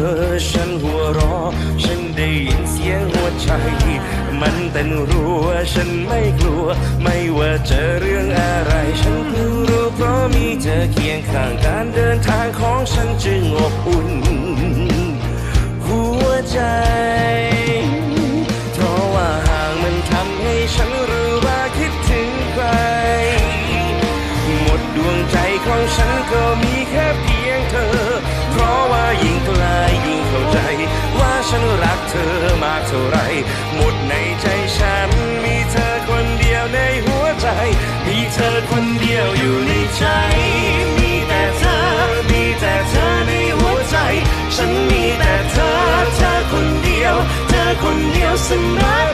เธอฉันหัวเรอะฉันได้ยินเสียงหัวใจ มันเต้นรัวฉันไม่กลัว ไม่ว่าเจอเรื่องอะไร ฉันเพิ่งรู้เพราะมีเธอเคียงข้างการเดินทางของฉันจึงอบอุ่น หัวใจ เพราะว่าห่างมันทำให้ฉันรู้ว่าคิดถึงใคร หมดดวงใจของฉันก็มี ธอมากเท่าไร หมดในใจฉัน มีเธอคนเดียวในหัวใจ มีเธอคนเดียวอยู่ในใจ มีแต่เธอ มีแต่เธอในหัวใจ ฉันมีแต่เธอ เธอคนเดียว เธอคนเดียวเสมอ